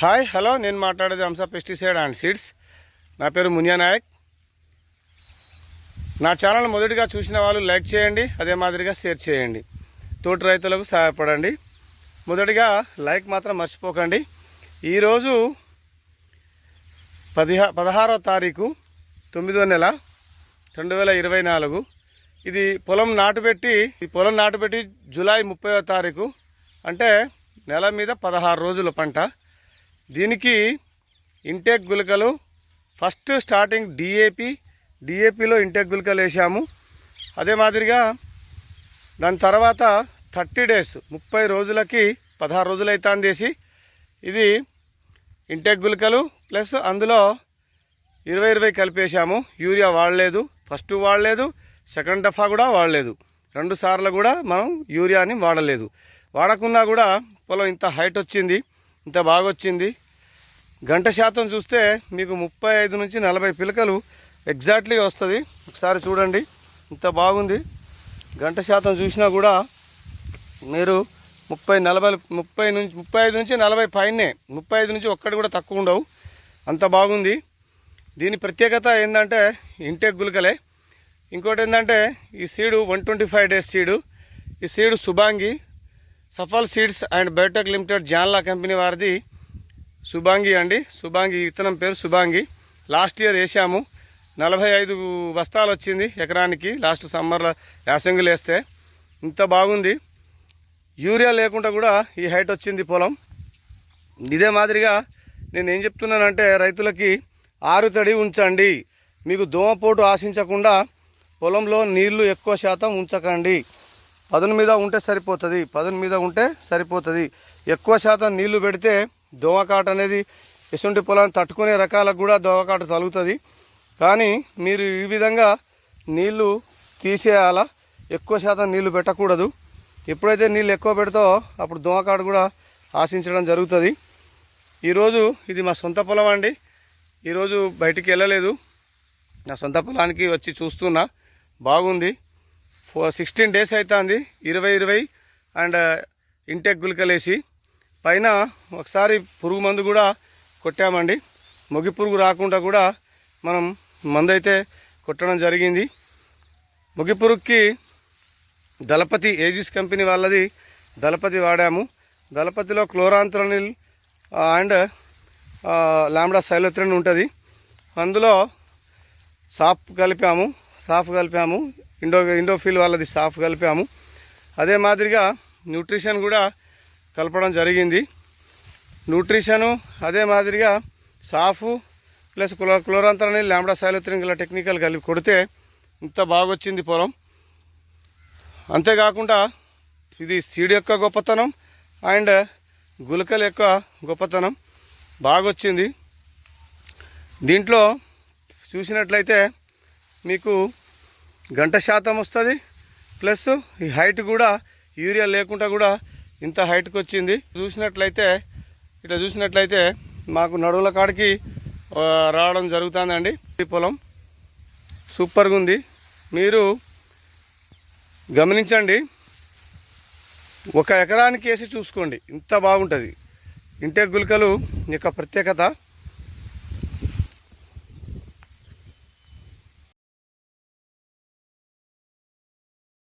Hi hello నేను మాట్లాడేది హంస పెస్టిసైడ్ అండ్ సీడ్స్ నా పేరు మునియా నాయక్. నా ఛానల్ మొదటిగా చూసిన వాళ్ళు లైక్ చేయండి అదే మాదిరిగా షేర్ చేయండి. తోటి రైతులకు సహాయపడండి. మొదటిగా లైక్ మాత్రం మర్చిపోకండి. ఈరోజు పదిహా పదహారో తారీఖు తొమ్మిదో నెల రెండు వేల ఇరవై నాలుగు. ఇది పొలం నాటుపెట్టి ఈ పొలం నాటుపెట్టి జూలై ముప్పైవ తారీఖు అంటే నెల మీద పదహారు రోజుల పంట. దీనికి ఇంటెక్ గుళికలు ఫస్ట్ స్టార్టింగ్ డిఏపి డిఏపిలో ఇంటెక్ గుళికలు వేసాము అదే మాదిరిగా దాని తర్వాత థర్టీ డేస్ ముప్పై రోజులకి పదహారు రోజులు అవుతాందేసి ఇది ఇంటెక్ గుళికలు ప్లస్ అందులో ఇరవై ఇరవై కలిపేసాము యూరియా వాడలేదు ఫస్ట్ వాడలేదు సెకండ్ దఫా కూడా వాడలేదు. రెండు సార్లు కూడా మనం యూరియాని వాడలేదు. వాడకున్నా కూడా పొలం ఇంత హైట్ వచ్చింది. ఇంత బాగా వచ్చింది గంట శాతం చూస్తే మీకు ముప్పై ఐదు నుంచి నలభై పిలకలు ఎగ్జాక్ట్లీ వస్తుంది. ఒకసారి చూడండి. ఇంత బాగుంది. గంట శాతం చూసినా కూడా మీరు ముప్పై నలభై ముప్పై నుంచి ముప్పై ఐదు నుంచి నలభై పైనే ముప్పై ఐదు నుంచి ఒక్కటి కూడా తక్కువ ఉండవు. అంత బాగుంది. దీని ప్రత్యేకత ఏంటంటే ఇంటెక్ గుళికలే. ఇంకోటి ఏంటంటే ఈ seed one twenty five days seed. ఈ seed Subangi Safal seeds and biotech limited జాన్లా company వారిది సుబాంగి అండి. సుబాంగి విత్తనం పేరు సుబాంగి లాస్ట్ ఇయర్ వేసాము. నలభై ఐదు బస్తాలు వచ్చింది ఎకరానికి. లాస్ట్ సమ్మర్లో యాసంగులు వేస్తే ఇంత బాగుంది. యూరియా లేకుండా కూడా ఈ హైట్ వచ్చింది పొలం. ఇదే మాదిరిగా నేను ఏం చెప్తున్నానంటే రైతులకి ఆరు తడి ఉంచండి. మీకు దోమపోటు ఆశించకుండా పొలంలో నీళ్ళు ఎక్కువ శాతం ఉంచకండి. పదును మీద ఉంటే సరిపోతుంది పదును మీద ఉంటే సరిపోతుంది. ఎక్కువ శాతం నీళ్ళు పెడితే దోమకాట అనేది ఎసుంటి పొలాన్ని తట్టుకునే రకాలకు కూడా దోమకాట తగులుతుంది. కానీ మీరు ఈ విధంగా నీళ్ళు తీసేయాలా ఎక్కువ శాతం నీళ్ళు పెట్టకూడదు. ఎప్పుడైతే నీళ్ళు ఎక్కువ పెడతావో అప్పుడు దోమకాట కూడా ఆశించడం జరుగుతుంది. ఈరోజు ఇది మా సొంత పొలం అండి. ఈరోజు బయటికి వెళ్ళలేదు. నా సొంత పొలానికి వచ్చి చూస్తున్నా. బాగుంది. సిక్స్టీన్ డేస్ అవుతుంది ఇరవై ఇరవై అండ్ uh, ఇంటెక్ గుళికలేసి. పైన ఒకసారి పురుగు మందు కూడా కొట్టామండి. మొగి పురుగు రాకుండా కూడా మనం మందు అయితే కొట్టడం జరిగింది. మొగి పురుగుకి దళపతి ఏజిస్ కంపెనీ వాళ్ళది దళపతి వాడాము. దళపతిలో chlorantraniliprole uh, and uh, lambda cyhalothrin ఉంటుంది. అందులో సాఫ్ కలిపాము సాఫ్ కలిపాము. ఇండో ఇండోఫిల్ వాళ్ళది సాఫ్ కలిపాము. అదే మాదిరిగా న్యూట్రిషన్ కూడా కలపడం జరిగింది. న్యూట్రిషను అదే మాదిరిగా సాఫు ప్లస్ క్లో క్లోరాంతరని ల్యాంబడా సైలోత్రిన్ గల టెక్నికల్ కలిపి కొడితే ఇంత బాగొచ్చింది పొలం. అంతేకాకుండా ఇది సీడ్ యొక్క గొప్పతనం అండ్ గులకల యొక్క గొప్పతనం బాగొచ్చింది. దీంట్లో చూసినట్లయితే మీకు గంట శాతం వస్తుంది. ప్లస్ ఈ హైట్ కూడా యూరియా లేకుండా కూడా ఇంత హైట్కి వచ్చింది. చూసినట్లయితే ఇట్లా చూసినట్లయితే మాకు నడువుల కాడికి రావడం జరుగుతుందండి. ఈ పొలం సూపర్గా ఉంది. మీరు గమనించండి ఒక ఎకరానికి వేసి చూసుకోండి. ఇంత బాగుంటుంది. ఇంటే గుళికలు యొక్క ప్రత్యేకత